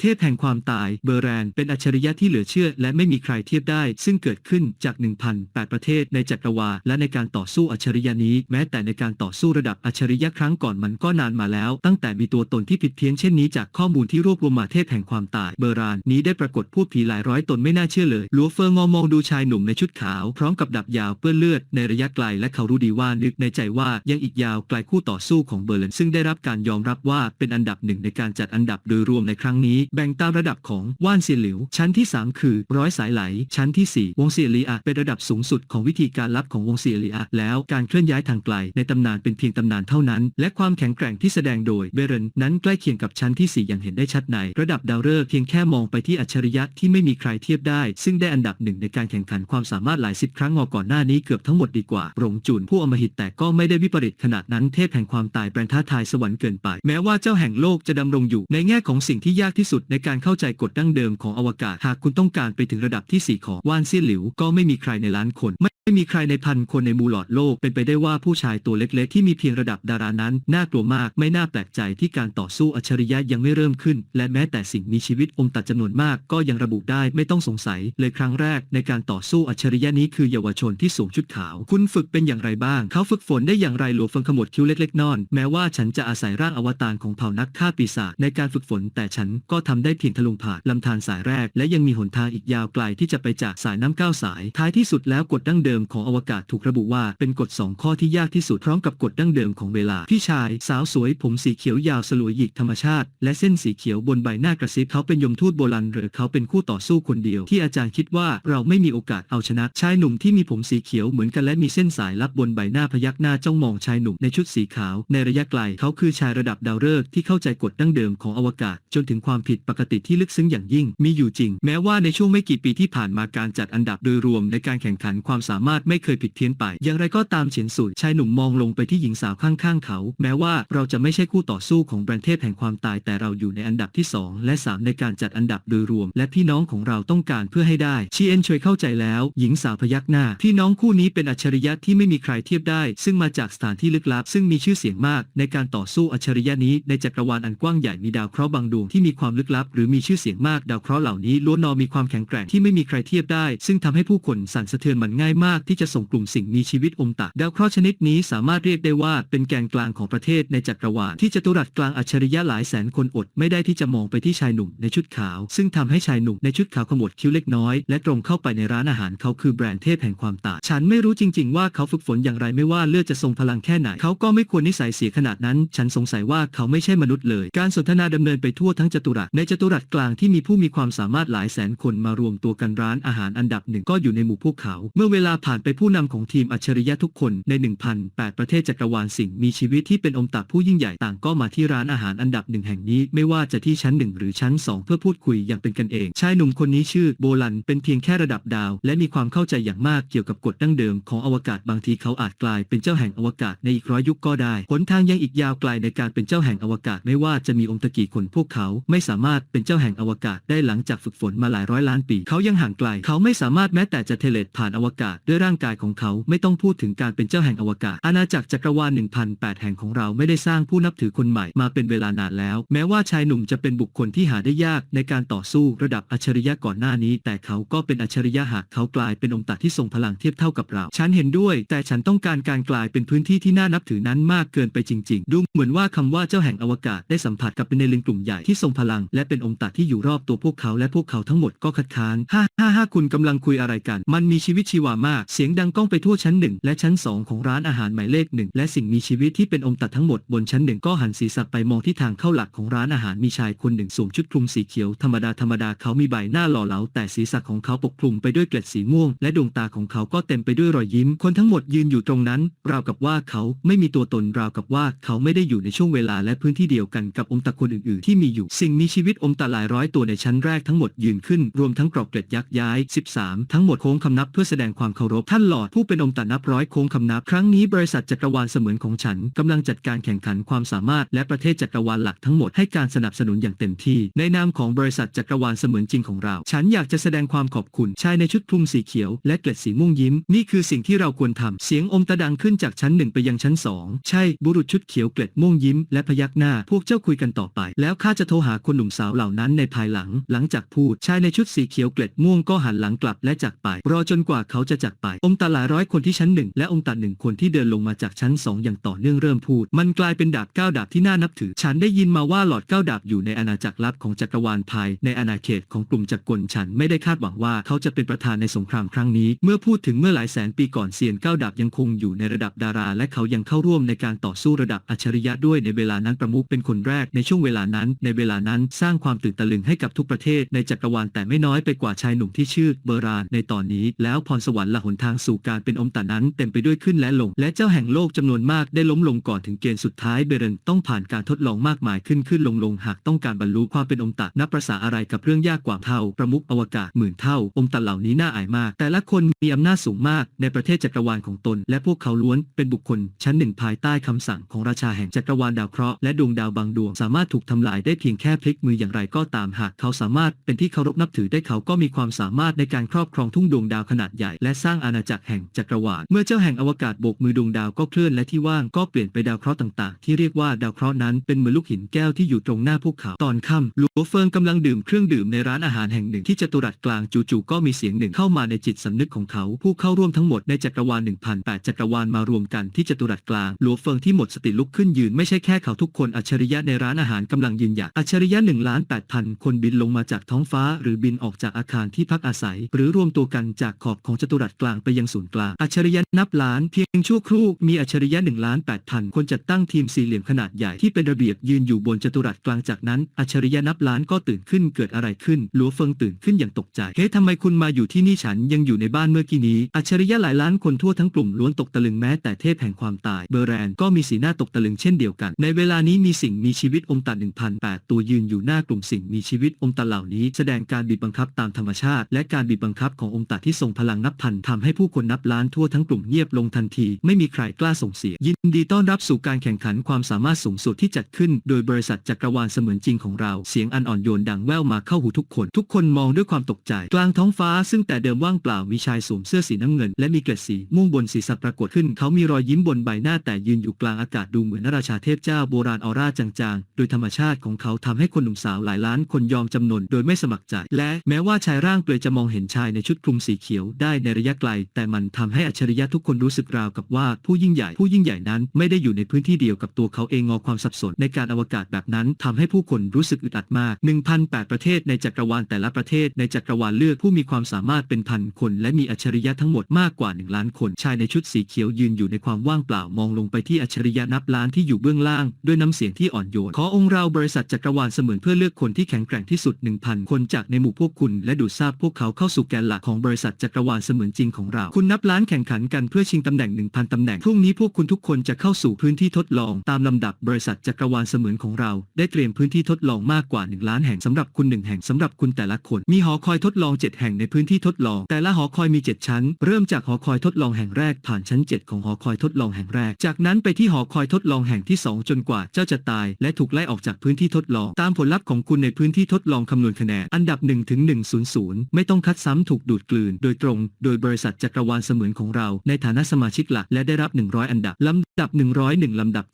เทพแห่งความตายเบอร์แรนเป็นอัจฉริยะที่เหลือเชื่อ และไม่มีใครเทียบได้ ซึ่งเกิดขึ้นจาก 1,008 ประเทศในจักรวาลและในการต่อสู้อัจฉริยะนี้ แม้แต่ในการต่อสู้ระดับอัจฉริยะครั้งก่อนมันก็นานมาแล้ว ตั้งแต่มีตัวตนที่ผิดเพี้ยนเช่นนี้จากข้อมูลที่รวบรวมมาเทพแห่งความตายเบอร์รานนี้ได้ปรากฏพูดผีหลายร้อยตนไม่น่าเชื่อเลยลัวเฟิงงอมองดูชายหนุ่มในชุดขาว พร้อมกับดับยาวเปื้อนเลือดในระยะไกลและเขารู้ดีว่านึกในใจว่ายังอีกยาวไกลคู่ต่อสู้ของเบอร์ลินซึ่งได้รับการยอมรับว่าเป็นอันดับหนึ่งในการจัดอันดับโดยรวมในครั้งนี้แบ่งตามระดับของว่านเซียหลิว ชั้นที่ 3 คือ ร้อยสายไหล ชั้นที่ 4 วงเซียลีอาเป็นระดับสูงสุดของวิธีการลับของวงเซียลีอาแล้วการเคลื่อนย้ายทางไกลในตำนานเป็นเพียงตำนานเท่านั้น และความแข็งแกร่งที่แสดงโดยเบรนนั้นใกล้เคียงกับชั้นที่ 4 อย่างเห็นได้ชัดใน ระดับดาวฤกษ์เพียงแค่มองไปที่อัจฉริยะที่ไม่มีใครเทียบได้ ซึ่งได้อันดับหนึ่งในการแข่งขันความสามารถหลายสิบครั้งงอก่อนหน้านี้เกือบทั้งหมดดีกว่าหลงจุนผู้อมหิตแต่ก็ไม่ได้วิปริตขนาดนั้นเทพแห่งความตายแปลงท้าทายสวรรค์เกินไป แม้ว่าเจ้าแห่งโลกจะดำรงอยู่ในแง่ของสิ่งที่ยากที่สุดในการเข้าใจกฎดั้งเดิมของอวกาศ หากคุณต้องการไปถึงระดับที่สี่ของว่านเซี่ยนหลิว ก็ไม่มีใครในล้านคนไม่ไม่มีใครในพันคนในมูหลอดโลก เป็นไปได้ว่าผู้ชายตัวเล็กๆ ที่มีเพียงระดับดารานั้น น่ากลัวมาก ไม่น่าแปลกใจที่การต่อสู้อัจฉริยะยังไม่เริ่มขึ้น และแม้แต่สิ่งมีชีวิตองค์ตัดจำนวนมาก ก็ยังระบุได้ไม่ต้องสงสัย เลยครั้งแรก ในการต่อสู้อัจฉริยะนี้คือเยาวชนที่สวมชุดขาว คุณฝึกเป็นอย่างไรบ้าง เขาฝึกฝนได้อย่างไรหลวงฟิงขมวดคิ้วเล็กๆนอน แม้ว่าฉันจะอาศัยร่างอวตารของเผ่านักฆ่าปีศาจในการฝึกฝนแต่ฉันก็ททำได้เพียงทะลุงผ่านลำธารสายแรก และยังมีหนทางอีกยาวไกลที่จะไปจากสายน้ำก้าสาย ท้ายที่สุดแล้วกฎดั้งเดิมของอวกาศถูกระบุว่าเป็นกฎสองข้อที่ยากที่สุดพร้อมกับกฎดั้งเดิมของเวลา พี่ชาย สาวสวย ผมสีเขียวยาวสลวยหยิกธรรมชาติ และเส้นสีเขียวบนใบหน้ากระซิบเขาเป็นยมทูตโบราณหรือเขาเป็นคู่ต่อสู้คนเดียว ที่อาจารย์คิดว่าเราไม่มีโอกาสเอาชนะชายหนุ่มที่มีผมสีเขียวเหมือนกันและมีเส้นสายลับบนใบหน้าพยักหน้าจ้องมองชายหนุ่มในชุดสีขาว ในระยะไกลเขาคือชายระดับดาวฤกษ์ที่เข้าใจกฎดั้งเดิมของอวกาศจนถึงความผิดปกติที่ลึกซึ้งอย่างยิ่งมีอยู่จริง แม้ว่าในช่วงไม่กี่ปีที่ผ่านมาการจัดอันดับโดยรวมในการแข่งขันความสามารถไม่เคยผิดเพี้ยนไป อย่างไรก็ตามเฉียนสุยชายหนุ่มมองลงไปที่หญิงสาวข้างๆเขา แม้ว่าเราจะไม่ใช่คู่ต่อสู้ของแบรนด์เทพแห่งความตายแต่เราอยู่ในอันดับที่ 2 และ 3 ในการจัดอันดับโดยรวม และพี่น้องของเราต้องการเพื่อให้ได้ชีเอ็นช่วยเข้าใจแล้ว หญิงสาวพยักหน้า พี่น้องคู่นี้เป็นอัจฉริยะที่ไม่มีใครเทียบได้ ซึ่งมาจากสถานที่ลึกลับ ซึ่งมีชื่อเสียงมาก ในการต่อสู้อัจฉริยะนี้ในจักรวาลอันกว้างใหญ่มีดาวเคราะห์บางดวงที่มีความลึกลับ หรือมีชื่อเสียงมากดาวเคราะห์เหล่านี้ล้วนนอมีความแข็งแกร่งที่ไม่มีใครเทียบได้ ซึ่งทำให้ผู้คนสั่นสะเทือนมันง่ายมากที่จะส่งกลุ่มสิ่งมีชีวิตอมตะดาวเคราะห์ชนิดนี้สามารถเรียกได้ว่าเป็นแกนกลางของประเทศในจักรวาลที่จตุรัสกลางอัจฉริยะหลายแสนคนอดไม่ได้ที่จะมองไปที่ชายหนุ่มในชุดขาว ซึ่งทำให้ชายหนุ่มในชุดขาวขมวดคิ้วเล็กน้อย และตรงเข้าไปในร้านอาหารเขาคือแบรนด์เทพแห่งความตายฉันไม่รู้จริง ๆ ว่าเขาฝึกฝนอย่างไรไม่ว่าเลือดจะทรงพลังแค่ไหน เขาก็ไม่ควรนิสัยเสียขนาดนั้น ฉันสงสัยว่าเขาไม่ใช่มนุษย์เลย การสนทนาดำเนินไปทั่วทั้งจตุรัสในจตุรัสกลางที่มีผู้มีความสามารถหลายแสนคนมารวมตัวกันร้านอาหารอันดับหนึ่งก็อยู่ในหมู่พวกเขา เมื่อเวลาผ่านไปผู้นำของทีมอัจฉริยะทุกคนใน 1,008 ประเทศจักรวาลสิ่งมีชีวิตที่เป็นอมตะผู้ยิ่งใหญ่ต่างก็มาที่ร้านอาหารอันดับหนึ่งแห่งนี้ไม่ว่าจะที่ชั้นหนึ่งหรือชั้นสองเพื่อพูดคุยอย่างเป็นกันเอง ชายหนุ่มคนนี้ชื่อโบลันเป็นเพียงแค่ระดับดาว และมีความเข้าใจอย่างมากเกี่ยวกับกฎดั้งเดิมของอวกาศบางทีเขาอาจกลายเป็นเจ้าแห่งอวกาศในอีกร้อยยุคก็ได้หนทางยังอีกยาวไกลในการเป็นเจ้าแห่งอวกาศไม่ว่าจะมีองค์ตะกี่คนพวกเขาไม่สามารถเป็นเจ้าแห่งอวกาศได้หลังจากฝึกฝนมาหลายร้อยล้านปี เขายังห่างไกล เขาไม่สามารถแม้แต่จะเทเลตผ่านอวกาศด้วยร่างกายของเขาไม่ต้องพูดถึงการเป็นเจ้าแห่งอวกาศ อาณาจักรจักรวาล1008 แห่งของเราไม่ได้สร้างผู้นับถือคนใหม่มาเป็นเวลานานแล้ว แม้ว่าชายหนุ่มจะเป็นบุคคลที่หาได้ยากในการต่อสู้ระดับอัจฉริยะก่อนหน้านี้ แต่เขาก็เป็นอัจฉริยะหากเขากลายเป็นองค์ตะที่ทรงพลังเทียบเท่ากับเรา ฉันเห็นด้วย แต่ฉันต้องการการกลายเป็นพื้นที่ที่น่านับถือนั้นมากเกินไปจริง ๆ ดูเหมือนว่าคำว่าเจ้าแห่งอวกาศได้สัมผัสกับเป็นในลิงกลุ่มใหญ่ที่ทรงพลังและเป็นองค์ตะที่อยู่รอบตัวพวกเขาและพวกเขาทั้งหมดก็คัดค้านฮ่าฮ่าฮ่าคุณกำลังคุยอะไรกัน มันมีชีวิตชีวามาก เสียงดังก้องไปทั่วชั้นหนึ่งและชั้นสองของร้านอาหารหมายเลขหนึ่งและสิ่งมีชีวิตที่เป็นองค์ตะทั้งหมดบนชั้นหนึ่งก็หันศีรษะไปมองที่ทางเข้าหลักของร้านอาหารมีชายคนหนึ่งสวมชุดคลุมสีเขียวธรรมดาธรรมดาเขามีใบหน้าหล่อเหลาแต่ศีรษะของเขาปกคลุมไปด้วยเกล็ดสีม่วง และดวงตาของเขาก็เต็มไปด้วยรอยยิ้ม คนทั้งหมดยืนอยู่ตรงนั้น ราวกับว่าเขาไม่มีตัวตนราวกับว่าเขาไม่ได้อยู่ในช่วงเวลาและพื้นที่เดียวกันกับองค์ตะคนอื่นๆ ที่มีอยู่ สิ่งมีชีวิตองค์ตะหลายร้อยตัวในชั้นแรกทั้งหมดยืนขึ้น รวมทั้งกรอบเกล็ดยักษ์ย้าย 13 ทั้งหมดโค้งคำนับเพื่อแสดงความเคารพท่านหลอดผู้เป็นองค์ตะนับร้อยโค้งคำนับ ครั้งนี้บริษัทจักรวาลเสมือนของฉันกำลังจัดการแข่งขันความสามารถและประเทศจักรวาลหลักทั้งหมดให้การสนับสนุนอย่างเต็มที่ ในนามของบริษัทจักรวาลเสมือนจริงของเรา ฉันอยากจะแสดงความขอบคุณชายในชุดคลุมสีเขียว และเกล็ดสีม่วงยิ้ม นี่คือสิ่งที่เราควรทำเสียงอมตะดังขึ้นจากชั้นหนึ่งไปยังชั้นสองใช่บุรุษชุดเขียวเกล็ดม่วงยิ้มและพยักหน้าพวกเจ้าคุยกันต่อไป แล้วข้าจะโทรหาคนหนุ่มมสาวเหล่านั้นในภายหลัง หลังจากพูดชายในชุดสีเขียวเกล็ดม่วงก็หันหลังกลับและจากไป รอจนกว่าเขาจะจากไป องค์ตาหลายร้อยคนที่ชั้นหนึ่งและองค์ตาหนึ่งคนที่เดินลงมาจากชั้นสองอย่างต่อเนื่องเริ่มพูด มันกลายเป็นดาบเก้าดาบที่น่านับถือ ฉันได้ยินมาว่าหลอดเก้าดาบอยู่ในอาณาจักรลับของจักรวาลภายในอาณาเขตของกลุ่มจักรกลฉันไม่ได้คาดหวังว่าเขาจะเป็นประธานในสงครามครั้งนี้ เมื่อพูดถึงเมื่อหลายแสนปีก่อนเซียนเก้าดาบยังคงอยู่ในระดับดารา และเขายังเข้าร่วมในการต่อสู้ระดับอัจฉริยะด้วยในเวลานั้นประมุขเป็นคนแรกในช่วงเวลานั้น ในเวลานั้นสร้างความตื่นตะลึงให้กับทุกประเทศในจักรวาลแต่ไม่น้อยไปกว่าชายหนุ่มที่ชื่อเบอรานในตอนนี้ แล้วพรสวรรค์ละหนทางสู่การเป็นอมตะนั้นเต็มไปด้วยขึ้นและลง และเจ้าแห่งโลกจำนวนมากได้ล้มลงก่อนถึงเกณฑ์สุดท้ายเบรนต้องผ่านการทดลองมากมายขึ้นขึ้นลงลงหากต้องการบรรลุความเป็นอมตะนับประษาอะไรกับเรื่องยากกว่าเท่าประมุขอวกาศหมื่นเท่า อมตะเหล่านี้น่าอายมาก แต่ละคนมีอำนาจสูงมากในประเทศจักรวาลของตน และพวกเขาล้วนเป็นบุคคล ชั้นหนึ่งภายใต้คำสั่งของราชาแห่งจักรวาลดาวเคราะห์และดวงดาวบางดวงสามารถถูกทำลายได้เพียงแค่พลิกมืออย่างไรก็ตามหากเขาสามารถเป็นที่เคารพนับถือได้เขาก็มีความสามารถในการครอบครองทุ่งดวงดาวขนาดใหญ่ และสร้างอาณาจักรแห่งจักรวาลเมื่อเจ้าแห่งอวกาศโบกมือดวงดาวก็เคลื่อนและที่ว่างก็เปลี่ยนไปดาวเคราะห์ต่างๆ ที่เรียกว่าดาวเคราะห์นั้นเป็นเหมือนลูกหินแก้วที่อยู่ตรงหน้าพวกเขาตอนค่ำลัวเฟิงกำลังดื่มเครื่องดื่มในร้านอาหารแห่งหนึ่งที่จตุรัสกลางจู่ๆก็มีเสียงหนึ่งเข้ามาในจิตสำนึกของเขา ผู้เข้าร่วมทั้งหมดในจักรวาล1008จักรวาลมารวมกันที่จตุรัสกลางลัวเฟิงที่หมดสติลุกขึ้นยืนไม่ใช่แค่เขาทุกคนอัจฉริยะในร้านอาหารกำลังยืนหยัดอัจฉริยะ1ล้าน8พันคนบินลงมาจากท้องฟ้า หรือบินออกจากอาคารที่พักอาศัย หรือรวมตัวกันจากขอบของจัตุรัสกลางไปยังศูนย์กลาง อัจฉริยะนับล้านเพียงชั่วครู่มีอัจฉริยะ1ล้าน8พันคนจัดตั้งทีมสี่เหลี่ยมขนาดใหญ่ที่เป็นระเบียบยืนอยู่บนจัตุรัสกลางจากนั้นอัจฉริยะนับล้านก็ตื่นขึ้นเกิดอะไรขึ้น หลัวเฟิงตื่นขึ้นอย่างตกใจเฮ้ทำไมคุณมาอยู่ที่นี่ฉันยังอยู่ในบ้านเมื่อกี้นี้ อัจฉริยะหลายล้านคนทั่วทั้งกลุ่มล้วนตกตะลึงแม้แต่เทพแห่งความตาย เบอร์แรนก็มีสีหน้าตกตะลึงเช่นเดียวกัน ในเวลานี้มีสิ่งมีชีวิตอมตัด1,008ตัวยืนอยู่หน้ากลุ่มสิ่งมีชีวิตอมตัดเหล่านี้แสดงการบีบบังคับตามธรรมชาติ และการบีบบังคับของอมตัดที่ทรงพลังนับพันทำให้ผู้คนนับล้านทั่วทั้งกลุ่มเงียบลงทันที ไม่มีใครกล้าส่งเสียงยินดีต้อนรับสู่การแข่งขันความสามารถสูงสุดที่จัดขึ้น โดยบริษัทจักรวาลเสมือนจริงของเราเสียงอันอ่อนโยนดังแว่วมาเข้าหูทุกคน ทุกคนมองด้วยความตกใจ กลางท้องฟ้าซึ่งแต่เดิมว่างเปล่ามีชายสวมเสื้อสีน้ำเงิน และมีเกล็ดสีม่วงบนศีรษะปรากฏขึ้น เขามีรอยยิ้มบนใบหน้าแต่ยืนอยู่กลางอากาศดูเหมือนราชาเทพเจ้าโบราณออร่าจางๆ โดยธรรมชาติของเขาทำให้คนนุ่มสาวหลายล้านคนยอมจำนนโดยไม่สมัครใจ และแม้ว่าชายร่างเปลือยจะมองเห็นชายในชุดคลุมสีเขียวได้ในระยะไกล แต่มันทำให้อัจฉริยะทุกคนรู้สึกราวกับว่าผู้ยิ่งใหญ่ผู้ยิ่งใหญ่นั้นไม่ได้อยู่ในพื้นที่เดียวกับตัวเขาเองงอความสับสนในการอวกาศแบบนั้นทำให้ผู้คนรู้สึกอึดอัดมาก 1,008 ประเทศในจักรวาลแต่ละประเทศในจักรวาลเลือกผู้มีความสามารถเป็นพันคน และมีอัจฉริยะทั้งหมดมากกว่า1ล้านคน ชายในชุดสีเขียวยืนอยู่ในความว่างเปล่ามองลงไปที่อัจฉริยะนับล้านที่อยู่เบื้องล่าง ด้วยน้ำเสียงที่อ่อนโยนขอองค์เราบริษัทจักรวาลเสมือนเพื่อเลือกคนที่แข็งแกร่งที่สุด 1,000 คนจากในหมู่พวกคุณ และดูดซาบพวกเขาเข้าสู่แกนหลักของบริษัทจักรวาลเสมือนจริงของเรา คุณนับล้านแข่งขันกันเพื่อชิงตำแหน่ง 1,000 ตำแหน่ง พรุ่งนี้พวกคุณทุกคนจะเข้าสู่พื้นที่ทดลอง ตามลำดับบริษัทจักรวาลเสมือนของเรา ได้เตรียมพื้นที่ทดลองมากกว่า 1 ล้านแห่งสำหรับคุณหนึ่งแห่งสำหรับคุณแต่ละคน มีหอคอยทดลอง 7 แห่งในพื้นที่ทดลอง แต่ละหอคอยมี 7 ชั้น เริ่มจากหอคอยทดลองแห่งแรกผ่านชั้น 7 ของหอคอยทดลองแห่งแรก จากนั้นไปที่หอคอยทดลองแห่งที่ 2 จนกว่าเจ้าจะตาย และถูกไล่ออกจากพื้นที่ทดลองตามผลลัพธ์ของคุณในพื้นที่ทดลองคำนวณคะแนนอันดับ1ถึง100 ไม่ต้องคัดซ้ำถูกดูดกลืน โดยตรง โดยบริษัทจักรวาลเสมือนของเรา ในฐานะสมาชิกหลักและได้รับ 100 อันดับ ลำดับ 101 ลำดับ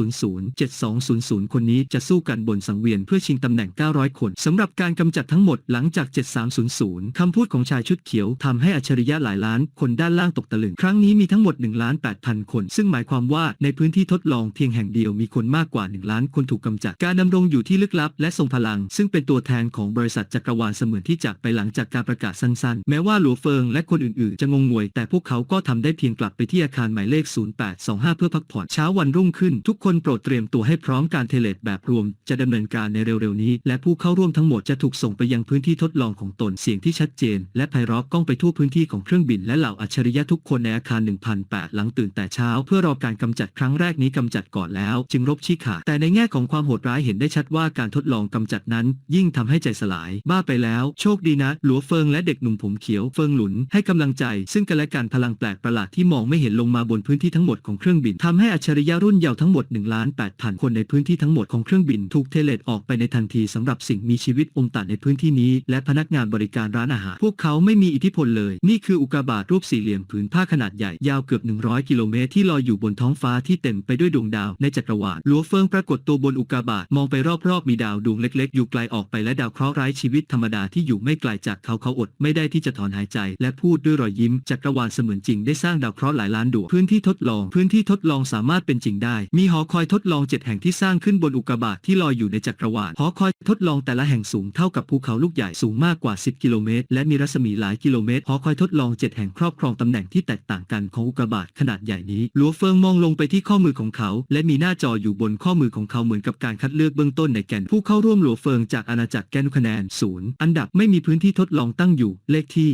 7300 7200 คนนี้จะสู้กันบนสังเวียนเพื่อชิงตำแหน่ง 900 คนสำหรับการกำจัดทั้งหมดหลังจาก 7300 คำพูดของชายชุดเขียวทำให้อัจฉริยะหลายล้าน คนด้านล่างตกตะลึง ครั้งนี้มีทั้งหมด1ล้าน8พันคน ซึ่งหมายความว่าในพื้นที่ทดลองเพียงแห่งเดียวมีคนมากกว่า 1 ล้านคนถูกกำจัด การดำรงอยู่ที่ลึกลับและทรงพลัง ซึ่งเป็นตัวแทนของบริษัทจักรวาลเสมือนที่จากไปหลังจากการประกาศสั้นๆ แม้ว่าหลัวเฟิงและคนอื่นๆ จะงงงวย แต่พวกเขาก็ทำได้เพียงกลับไปที่อาคารหมายเลข 0825 เพื่อพักผ่อนเช้าวันรุ่งขึ้น ทุกคนโปรดเตรียมตัวให้พร้อมการเทเลตแบบรวม จะดำเนินการในเร็วๆนี้ และผู้เข้าร่วมทั้งหมดจะถูกส่งไปยังพื้นที่ทดลองของตนเสียงที่ชัดเจน และไพเราะก้องไปทั่วพื้นที่ของเครื่องบินและเหล่าอัจฉริยะทุกคนในอาคาร 1008 หลังตื่นแต่เช้า เพื่อรอการกำจัดครั้งแรกนี้กำจัดก่อนแล้ว จึงรบชี้ขาดแต่ในแง่ของความโหดร้ายเห็นได้ชัดว่าการทดลองกำจัดนั้น ยิ่งทำให้ใจสลาย บ้าไปแล้ว โชคดีนะ หลัวเฟิงและเด็กหนุ่มผมเขียวเฟิงหลุนให้กำลังใจ ซึ่งกันและกันพลังแปลกประหลาดที่มองไม่เห็นลงมาบนพื้นที่ทั้งหมดของเครื่องบินทำให้อัจฉริยะรุ่นเยาว์ทั้งหมด1ล้าน8พันคนในพื้นที่ทั้งหมดของเครื่องบินถูกเทเลตออกไปในทันทีสำหรับสิ่งมีชีวิตอมตะในพื้นที่นี้ และพนักงานบริการร้านอาหารพวกเขาไม่มีอิทธิพลเลย นี่คืออุกกาบาตรูปสี่เหลี่ยมผืนผ้าขนาดใหญ่ยาวเกือบ 100 กิโลเมตรที่ลอยอยู่บนท้องฟ้าที่เต็มไปด้วยดวงดาวในจักรวาลหลัวเฟิงปรากฏตัวบนอุกาบาตมองไปรอบๆมีดาวาวดวงเล็กๆ อยู่ไกลออกไปและดาวเคราะห์ร้ายชีวิตธรรมดาที่อยู่ไม่ไกลจากเขาเขาอดไม่ได้ที่จะถอนหายใจ และพูดด้วยรอยยิ้มจักรวาลเสมือนจริงได้สร้างดาวเคราะห์หลายล้านดวงพื้นที่ทดลอง พื้นที่ทดลองสามารถเป็นจริงได้ มีหอคอยทดลองเจ็ดแห่งที่สร้างขึ้นบนอุกกาบาตที่ลอยอยู่ในจักรวาลหอคอยทดลองแต่ละแห่งสูงเท่ากับภูเขาลูกใหญ่สูงมากกว่า 10 กิโลเมตร และมีรัศมีหลายกิโลเมตรหอคอยทดลองเจ็ดแห่งครอบครองตำแหน่งที่แตกต่างกันของอุกกาบาตขนาดใหญ่นี้ลัวเฟิงมองลงไปที่ข้อมือของเขา และมีหน้าจออยู่บนข้อมือของเขาเหมือนกับการคัดเลือกเบื้องต้นในแกนผู้เข้าร่วมหลัวเฟิงจากอาณาจักรแกนุคะแนนศูนย์อันดับไม่มีพื้นที่ทดลองตั้งอยู่ เลขที่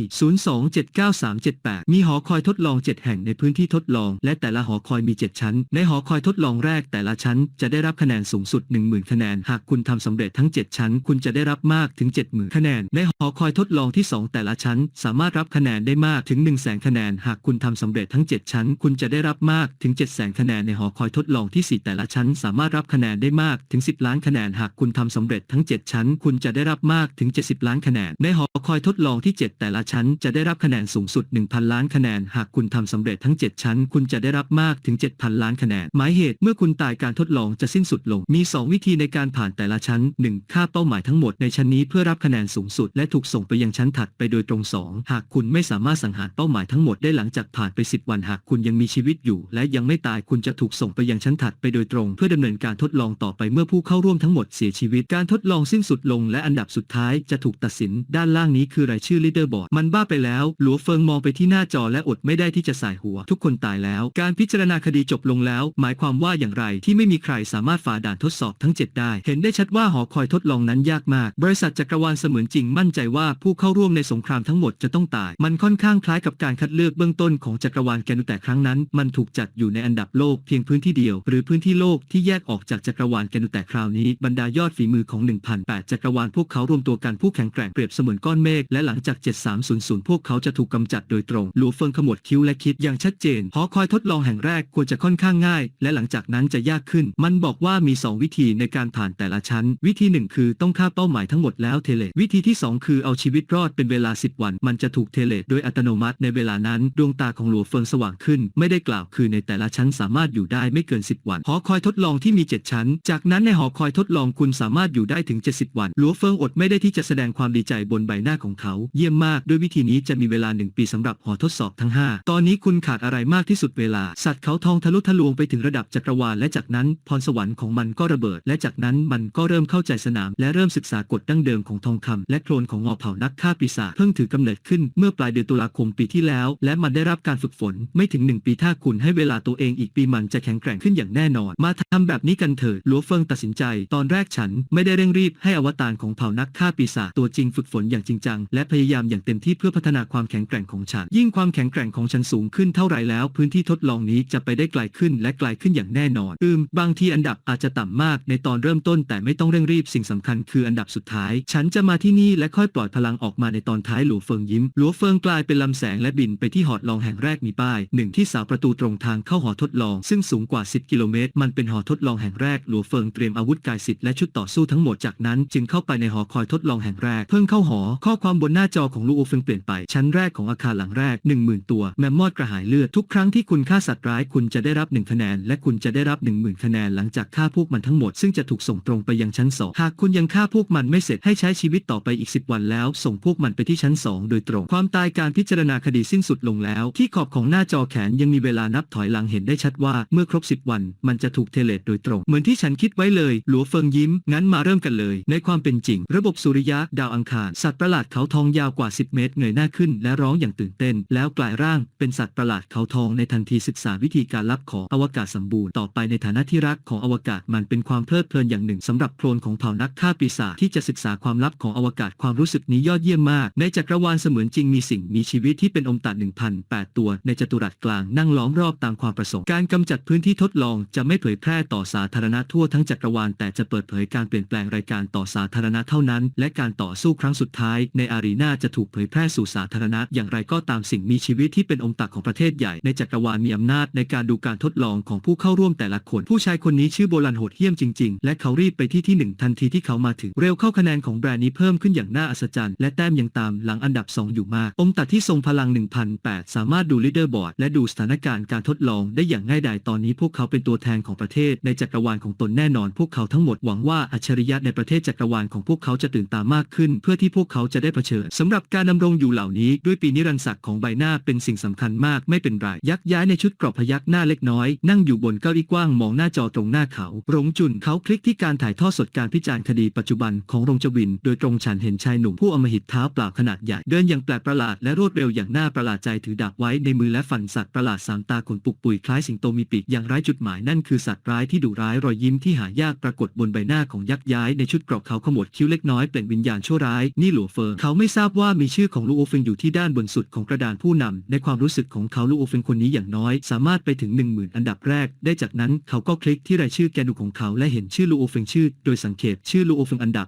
0279378 มีหอคอยทดลอง 7 แห่งในพื้นที่ทดลอง และแต่ละหอคอยมี 7 ชั้น ในหอคอยทดลองแรกแต่ละชั้น จะได้รับคะแนนสูงสุด 10,000 คะแนน หากคุณทำสำเร็จทั้ง 7 ชั้น คุณจะได้รับมากถึง 70,000 คะแนน ในหอคอยทดลองที่ 2 แต่ละชั้น สามารถรับคะแนนได้มากถึง 1 0 0 0 0แคะแนน หากคุณทำสำเร็จทั้ง 7 ชั้น คุณจะได้รับมากถึง7 0 0 0 0 คะแนน ในหอคอยทดลองที่ 4 แต่ละชั้น สามารถรับคะแนนได้มากถึง 10 ล้านคะแนน หากคุณทำสำเร็จทั้ง 7 ชั้น คุณจะได้รับมากถึง 70 ล้านคะแนน ในหอคอยทดลองที่ 7 แต่ละชั้นจะได้รับคะแนนสูงสุด 1,000 ล้านคะแนน หากคุณทำสำเร็จทั้ง 7 ชั้น คุณจะได้รับมากถึง 7,000 ล้านคะแนน หมายเหตุเมื่อคุณตายการทดลองจะสิ้นสุดลง มี 2 วิธีในการผ่านแต่ละชั้น 1. ค่าเป้าหมายทั้งหมดในชั้นนี้เพื่อรับคะแนนสูงสุด และถูกส่งไปยังชั้นถัดไปโดยตรง 2 หากคุณไม่สามารถสังหารเป้าหมายทั้งหมดได้หลังจากผ่านไป 10 วันหากคุณยังมีชีวิตอยู่ และยังไม่ตายคุณจะถูกส่งไปยังชั้นถัดไปโดยตรง เพื่อดำเนินการทดลองต่อไปเมื่อผู้เข้าร่วมทั้งหมดเสียชีวิตการทดลองสิ้นสุดลงและอันดับสุดท้ายจะถูกตัดสิน ด้านล่างนี้คือรายชื่อลีดเดอร์บอร์ดมันบ้าไปแล้ว หลัวเฟิงมองไปที่หน้าจอและอดไม่ได้ที่จะสายหัว ทุกคนตายแล้ว การพิจารณาคดีจบลงแล้ว หมายความว่าอย่างไรที่ไม่มีใครสามารถฝ่าด่านทดสอบทั้ง 7 ได้ เห็นได้ชัดว่าหอคอยทดลองนั้นยากมาก บริษัทจักรวาลเสมือนจริงมั่นใจว่าผู้เข้าร่วมในสงครามทั้งหมดจะต้องตาย มันค่อนข้างคล้ายกับการคัดเลือกเบื้องต้นของจักรวาลแกนุแต่ครั้งนั้น มันถูกจัดอยู่ในอันดับโลกเพียงพื้นที่เดียว หรือพื้นที่โลกที่แยกออกจากจักรวาลแกนุแต่คราวนี้บรรดายอดฝีมือของ 1008 จักรวาลพวกเขารวมตัวกันผู้แข็งแกร่งเปรียบเสมือนก้อนเมฆและหลังจาก 7300 พวกเขาจะถูกกำจัดโดยตรงหลัวเฟิงขมวดคิ้วและคิดอย่างชัดเจนหอคอยทดลองแห่งแรกควรจะค่อนข้างง่าย และหลังจากนั้นจะยากขึ้น มันบอกว่ามี 2 วิธีในการผ่านแต่ละชั้น วิธี 1 คือต้องฆ่าเป้าหมายทั้งหมดแล้วเทเลวิธีที่ 2 คือเอาชีวิตรอดเป็นเวลา 10 วัน มันจะถูกเทเลโดยอัตโนมัติในเวลานั้นดวงตาของหลัวเฟิงสว่างขึ้น ไม่ได้กล่าวคือในแต่ละชั้นสามารถอยู่ได้ไม่เกิน 10 วันหอคอยทดลองที่มี 7 ชั้น จากนั้นในหอคอยทดลองคุณสามารถอยู่ได้ถึง 70 วันหลัวเฟิงอดไม่ได้ที่จะแสดงความดีใจบนใบหน้าของเขา เยี่ยมมากด้วยวิธีนี้จะมีเวลา1ปีสำหรับหอทดสอบทั้ง 5 ตอนนี้คุณขาดอะไรมากที่สุดเวลา สัตว์เขาทองทะลุทะลวงไปถึงระดับจักรวาลและจากนั้นพรสวรรค์ของมันก็ระเบิด และจากนั้นมันก็เริ่มเข้าใจสนาม และเริ่มศึกษากฎดั้งเดิมของทองคำและโคลนของงอเผ่านักฆ่าปีศาจเพิ่งถือกำเนิดขึ้นเมื่อปลายเดือนตุลาคมปีที่แล้ว และมันได้รับการฝึกฝนไม่ถึง 1 ปีถ้าคุณให้เวลาตัวเองอีกปีมันจะแข็งแกร่งขึ้นอย่างแน่นอน มาทำแบบนี้กันเถิดหลัวเฟิงตัดสินใจ ตอนแรกฉันไม่ได้เร่งรีบให้อวตารของเผ่านักฆ่าปีศาจตัวจริงฝึกฝนอย่างจริงจัง และพยายามอย่างเต็มที่เพื่อพัฒนาความแข็งแกร่งของฉัน ยิ่งความแข็งแกร่งของฉันสูงขึ้นเท่าไรแล้ว พื้นที่ทดลองนี้จะไปได้ไกลขึ้นและไกลขึ้นอย่างแน่นอน อืม บางทีอันดับอาจจะต่ำมากในตอนเริ่มต้นแต่ไม่ต้องเร่งรีบสิ่งสำคัญคืออันดับสุดท้าย ฉันจะมาที่นี่และค่อยปล่อยพลังออกมาในตอนท้ายหลัวเฟิงยิ้มหลัวเฟิงกลายเป็นลำแสงและบินไปที่หอดลองแห่งแรกมีป้ายหนึ่งที่สาวประตูตรงทางเข้าหอทดลอง ซึ่งสูงกว่า 10 กิโลเมตร มันเป็นหอทดลองแห่งแรกหลัวเฟิงเตรียมอาวุธกายสิทธิ์และชุดต่อสู้ทั้งหมดจากนั้นจึงเข้าไปในหอคอยทดลองแห่งแรก เพิ่งเข้าหอ ข้อความบนหน้าจอของลูโอเฟิงเปลี่ยนไป ชั้นแรกของอาคารหลังแรก 10,000 ตัว แมมมอดกระหายเลือด ทุกครั้งที่คุณฆ่าสัตว์ร้ายคุณจะได้รับ1คะแนน และคุณจะได้รับ 10,000 คะแนนหลังจากฆ่าพวกมันทั้งหมดซึ่งจะถูกส่งตรงไปยังชั้น 2 หากคุณยังฆ่าพวกมันไม่เสร็จให้ใช้ชีวิตต่อไปอีก 10 วันแล้ว ส่งพวกมันไปที่ชั้น 2 โดยตรง ความตายการพิจารณาคดีสิ้นสุดลงแล้ว ที่ขอบของหน้าจอแขนยังมีเวลานับถอยหลังเห็นได้ชัดว่าเมื่อครบ 10 วัน มันจะถูกเทเลตโดยตรง เหมือนที่ฉันคิดไว้เลย หลัวเฟิงยิ้มงั้นมาเริ่มกันเลย ในความเป็นจริง ระบบสุริยะดาวอังคาร สัตว์ประหลาดเขาทองยาวกว่า 10 เมตรเงยหน้าขึ้น และร้องอย่างตื่นเต้น แล้วกลายร่างเป็นสัตว์ประหลาดเขาทองในทันทีศึกษาวิธีการรับของอวกาศสมบูรณ์ต่อไปในฐานะที่รักของอวกาศมันเป็นความเพลิดเพลินอย่างหนึ่งสำหรับโคลนของเผ่านักฆ่าปีศาจที่จะศึกษาความลับของอวกาศความรู้สึกนี้ยอดเยี่ยมมาก ในจักรวาลเสมือนจริงมีสิ่งมีชีวิตที่เป็นอมตะ1,008ตัว ในจัตุรัสกลางนั่งล้อมรอบตามความประสงค์การกำจัดพื้นที่ทดลองจะไม่เผยแพร่ต่อสาธารณะทั่วทั้งจักรวาลแต่จะเปิดเผยการการเปลี่ยนแปลงรายการต่อสาธารณะเท่านั้น และการต่อสู้ครั้งสุดท้ายในอารีนาจะถูกเผยแพร่สู่สาธารณะ อย่างไรก็ตามสิ่งมีชีวิตที่เป็นอมตะของประเทศใหญ่ในจักรวาลมีอำนาจในการดูการทดลองของผู้เข้าร่วมแต่ละคน ผู้ชายคนนี้ชื่อโบลันโหดเหี้ยมจริง ๆ และเขารีบไปที่ที่หนึ่งทันทีที่เขามาถึง เร็วเข้าคะแนนของแบรนด์นี้เพิ่มขึ้นอย่างน่าอัศจรรย์และแต้มยังตามหลังอันดับ 2 อยู่มากอมตัดที่ทรงพลัง 1008 สามารถดูลีดเดอร์บอร์ดและดูสถานการณ์การทดลองได้อย่างง่ายดายตอนนี้พวกเขาเป็นตัวแทนของประเทศในจักรวาลของตนแน่นอน พวกเขาทั้งหมดหวังว่าอัจฉริยะในประเทศจักรวาลของพวกเขาจะตื่นตามากขึ้น เพื่อที่พวกเขาจะได้เผชิญสำหรับการดำรงอยู่เหล่านี้ด้วยปีนิรันดร์ศักดิ์ของใบหน้าเป็นสิ่งสำคัญมากไม่เป็นไรยักย้ายในชุดกรอบพยักหน้าเล็กน้อย นั่งอยู่บนเก้าอี้กว้างมองหน้าจอตรงหน้าเขารงจุนเขาคลิกที่การถ่ายทอดสดการพิจารณ์คดีปัจจุบันของรงจวิน โดยตรงฉันเห็นชายหนุ่มผู้อมหิตเท้าเปล่าขนาดใหญ่เดินอย่างแปลกประหลาดและรวดเร็วอย่างน่าประหลาดใจถือดาบไว้ในมือและฟันสัตว์ประหลาดสามตาขนปุกปุยคล้ายสิงโตมีปีกอย่างไร้จุดหมายนั่นคือสัตว์ร้ายที่ดุร้ายรอยยิ้มที่หายากปรากฏบนใบหน้าของยักษ์ย้ายในชุดเกรอบเขาขมวดคิ้วเล็กน้อยเปล่งวิญญาณชั่วร้ายนี่หลัวเฟิงเขาไม่ทราบว่ามีชื่อของลูโอเฟิงอยู่ที่ด้านบนสุดของกระดานผู้นำในความรู้สึกของเขาลูโอเฟิงคนนี้อย่างน้อย สามารถไปถึง 1 0,000 อันดับแรก ได้จากนั้นเขาก็คลิกที่รายชื่อแกนูของเขาและเห็นชื่อลูโอเฟิงชื่อ โดยสังเกตชื่อลูโอเฟิงอันดับ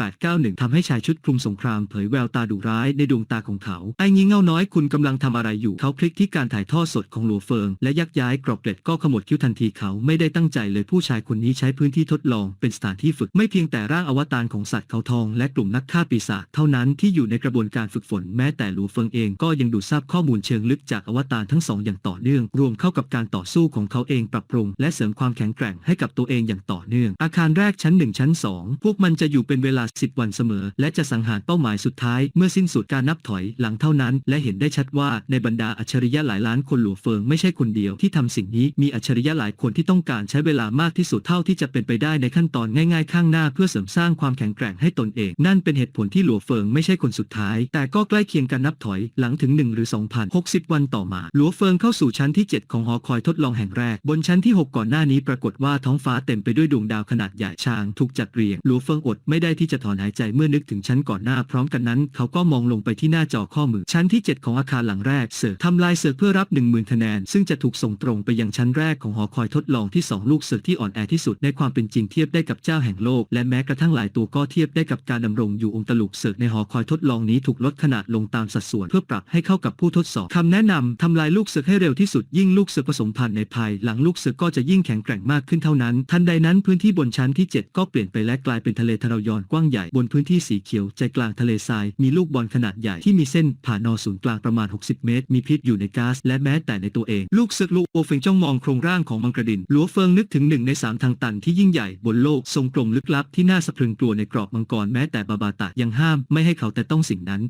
100891ทำให้ชายชุดคลุมสงครามเผยแววตาดุร้ายในดวงตาของเขาไอ้งี้เง่าน้อยคุณกำลังทำอะไรอยู่เขาคลิกที่การถ่ายทอดสดของหลัวเฟิงและยักย้ายกรอบเกล็ดก็ขมวดคิ้วทันทีเขาไม่ได้ตั้งใจเลยผู้ชายคนนี้ใช้พื้นที่ทดลองเป็นสถานที่ฝึกไม่เพียงแต่ร่างอวตารของสัตว์เขาทอง และกลุ่มนักฆ่าปีศาจเท่านั้นที่อยู่ในกระบวนการฝึกฝน แม้แต่หลัวเฟิงเองก็ยังดูทราบข้อมูลเชิงลึกจากอวตารทั้งสองอย่างต่อเนื่อง รวมเข้ากับการต่อสู้ของเขาเองปรับปรุง และเสริมความแข็งแกร่งให้กับตัวเองอย่างต่อเนื่อง อาคารแรกชั้น 1 ชั้น 2 พวกมันจะอยู่เป็นเวลา 10 วันเสมอ และจะสังหารเป้าหมายสุดท้าย เมื่อสิ้นสุดการนับถอยหลังเท่านั้น และเห็นได้ชัดว่าในบรรดาอัจฉริยะหลายล้านคนหลัวเฟิงไม่ใช่คนเดียวที่ทำสิ่งนี้มีอัจฉริยะหลายคนที่ต้องการใช้เวลามากที่สุดเท่าที่จะเป็นไปได้ในขั้นั้นตอนง่ายๆ ข้างหน้าเพื่อเสริมสร้างความแข็งแกร่งให้ตนเอง นั่นเป็นเหตุผลที่หลัวเฟิงไม่ใช่คนสุดท้าย แต่ก็ใกล้เคียงการนับถอยหลังถึง 1 หรือ 2,060 วันต่อมา หลัวเฟิงเข้าสู่ชั้นที่ 7 ของหอคอยทดลองแห่งแรก บนชั้นที่ 6 ก่อนหน้านี้ปรากฏว่าท้องฟ้าเต็มไปด้วยดวงดาวขนาดใหญ่ช้างถูกจัดเรียงหลัวเฟิงอดไม่ได้ที่จะถอนหายใจเมื่อนึกถึงชั้นก่อนหน้า พร้อมกันนั้นเขาก็มองลงไปที่หน้าจอข้อมือ ชั้นที่ 7 ของอาคารหลังแรกเสือทำลายเสือเพื่อรับ 10,000คะแนนซึ่งจะถูกส่งตรงไปยังชั้นแรกของหอคอยทดลองที่ 2 ลูกเสือที่อ่อนแอที่สุดในความเป็นจริงเทียบได้กับเจ้าแห่งโลก และแม้กระทั่งหลายตัวก็เทียบได้กับการดำรงอยู่องค์ตลุกเสกในหอคอยทดลองนี้ถูกลดขนาดลงตามสัดส่วนเพื่อปรับให้เข้ากับผู้ทดสอบคำแนะนำทำลายลูกเสกให้เร็วที่สุดยิ่งลูกเสกผสมพันธุ์ในภายหลังลูกเสกก็จะยิ่งแข็งแกร่งมากขึ้นเท่านั้น ทันใดนั้นพื้นที่บนชั้นที่ 7 ก็เปลี่ยนไปและกลายเป็นทะเลทะเลยอนกว้างใหญ่บนพื้นที่สีเขียวใจกลางทะเลทรายมีลูกบอลขนาดใหญ่ที่มีเส้นผ่านนอศูนย์กลางประมาณ 60 เมตร มีพิษอยู่ในก๊าซและแม้แต่ในตัวเอง ลูกเสือกลูโอเฟิงจ้องมองโครงร่างของมังกรดินหลัวเฟิงนึกถึงหนึ่งในสามทางตันที่ยิ่งใหญ่บนโลกทรงกลมลึกลับที่น่าสะพรึงกลัวในกรอบมังกรแม้แต่บาบาตะยังห้ามไม่ให้เขาแต่ต้องสิ่งนั้น